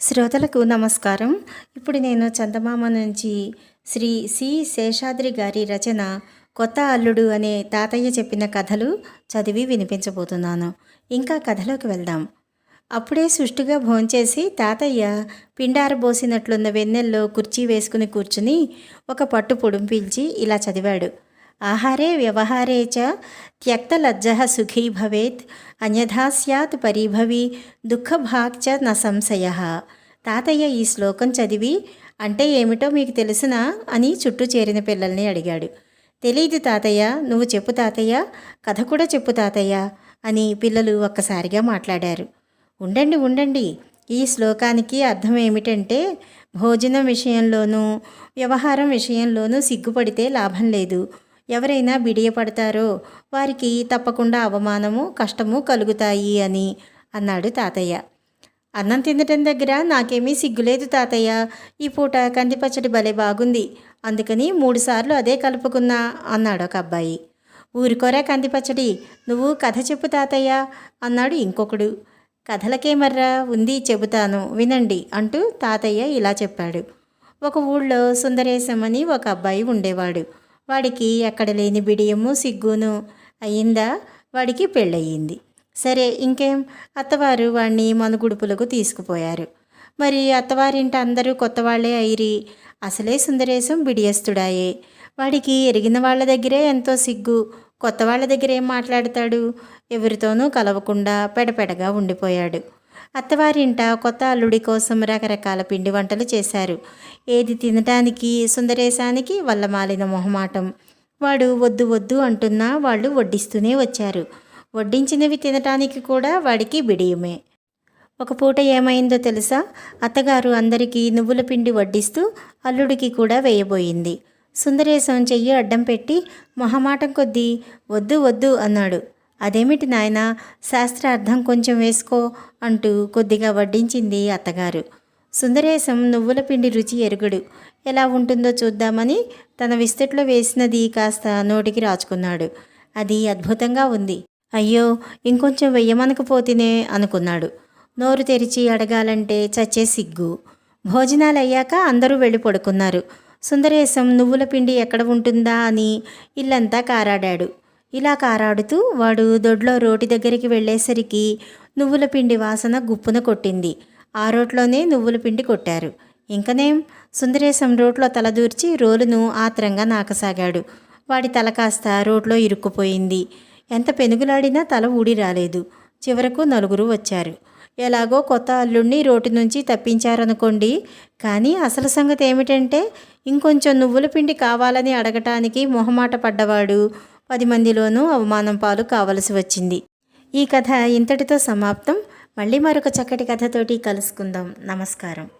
శ్రోతలకు నమస్కారం. ఇప్పుడు నేను చందమామ నుంచి శ్రీ సి. శేషాద్రి గారి రచన కొత్త అల్లుడు అనే తాతయ్య చెప్పిన కథలు చదివి వినిపించబోతున్నాను. ఇంకా కథలోకి వెళ్దాం. అప్పుడే సుష్టుగా భోంచేసి తాతయ్య పిండారబోసినట్లున్న వెన్నెల్లో కుర్చీ వేసుకుని కూర్చుని ఒక పట్టు పొడుం పీల్చి ఇలా చదివాడు. ఆహారే వ్యవహారే చ త్యక్తలజ్జ సుఖీ భవేత్ అన్యథా స్యాత్ పరిభవి దుఃఖభాగ్ చ న సంశయ. తాతయ్య ఈ శ్లోకం చదివి అంటే ఏమిటో మీకు తెలుసునా అని చుట్టూ చేరిన పిల్లల్ని అడిగాడు. తెలీదు తాతయ్య నువ్వు చెప్పు తాతయ్య కథ కూడా చెప్పు తాతయ్య అని పిల్లలు ఒక్కసారిగా మాట్లాడారు. ఉండండి ఉండండి ఈ శ్లోకానికి అర్థం ఏమిటంటే భోజనం విషయంలోనూ వ్యవహారం విషయంలోనూ సిగ్గుపడితే లాభం లేదు. ఎవరైనా బిడియపడతారో వారికి తప్పకుండా అవమానము కష్టము కలుగుతాయి అని అన్నాడు తాతయ్య. అన్నం తినటం దగ్గర నాకేమీ సిగ్గులేదు తాతయ్య. ఈ పూట కందిపచ్చడి భలే బాగుంది. అందుకని మూడుసార్లు అదే కలుపుకున్నా అన్నాడు ఒక అబ్బాయి. ఊరుకోరా కందిపచ్చడి. నువ్వు కథ చెప్పు తాతయ్య అన్నాడు ఇంకొకడు. కథలకేమర్రా ఉంది చెబుతాను వినండి అంటూ తాతయ్య ఇలా చెప్పాడు. ఒక ఊళ్ళో సుందరేశం అని ఒక అబ్బాయి ఉండేవాడు. వాడికి ఎక్కడ లేని బిడియము సిగ్గును అయిందా? వాడికి పెళ్ళయింది. సరే ఇంకేం? అత్తవారు వాడిని మనుగుడుపులకు తీసుకుపోయారు. మరి అత్తవారింట అందరూ కొత్త వాళ్ళే అయిరి. అసలే సుందరేశం బిడియస్తుడాయే. వాడికి ఎరిగిన వాళ్ళ దగ్గరే ఎంతో సిగ్గు. కొత్త వాళ్ళ దగ్గర ఏం మాట్లాడతాడు? ఎవరితోనూ కలవకుండా పెడపెడగా ఉండిపోయాడు. అత్తవారింట కొత్త అల్లుడి కోసం రకరకాల పిండి వంటలు చేశారు. ఏది తినటానికి సుందరేశానికి వల్ల మాలిన మొహమాటం. వాడు వద్దు వద్దు అంటున్నా వాళ్ళు వడ్డిస్తూనే వచ్చారు. వడ్డించినవి తినటానికి కూడా వాడికి బిడియమే. ఒక పూట ఏమైందో తెలుసా? అత్తగారు అందరికీ నువ్వుల పిండి వడ్డిస్తూ అల్లుడికి కూడా వేయబోయింది. సుందరేశం చెయ్యి అడ్డం పెట్టి మొహమాటం కొద్దీ వద్దు వద్దు అన్నాడు. అదేమిటి నాయన? శాస్త్రార్థం కొంచెం వేసుకో అంటూ కొద్దిగా వడ్డించింది అత్తగారు. సుందరేశం నువ్వుల పిండి రుచి ఎరుగుడు. ఎలా ఉంటుందో చూద్దామని తన విస్తట్లో వేసినది కాస్త నోటికి రాచుకున్నాడు. అది అద్భుతంగా ఉంది. అయ్యో ఇంకొంచెం వెయ్యమనకపోతేనే అనుకున్నాడు. నోరు తెరిచి అడగాలంటే చచ్చే సిగ్గు. భోజనాలు అయ్యాక అందరూ వెళ్ళి పడుకున్నారు. సుందరేశం నువ్వుల పిండి ఎక్కడ ఉంటుందా అని ఇల్లంతా కారాడాడు. ఇలా కారాడుతూ వాడు దొడ్లో రోటి దగ్గరికి వెళ్ళేసరికి నువ్వుల పిండి వాసన గుప్పున కొట్టింది. ఆ రోట్లోనే నువ్వుల పిండి కొట్టారు. ఇంకనేం? సుందరేశం రోట్లో తలదూర్చి రోలును ఆత్రంగా నాకసాగాడు. వాడి తల కాస్త రోట్లో ఇరుక్కుపోయింది. ఎంత పెనుగులాడినా తల ఊడి రాలేదు. చివరకు నలుగురు వచ్చారు. ఎలాగో కొత్త అల్లుడిని రోటి నుంచి తప్పించారనుకోండి. కానీ అసలు సంగతి ఏమిటంటే ఇంకొంచెం నువ్వుల పిండి కావాలని అడగటానికి మొహమాట పడ్డవాడు పది మందిలోనూ అవమానం పాలు కావలసి వచ్చింది. ఈ కథ ఇంతటితో సమాప్తం. మళ్ళీ మరొక చక్కటి కథతోటి కలుసుకుందాం. నమస్కారం.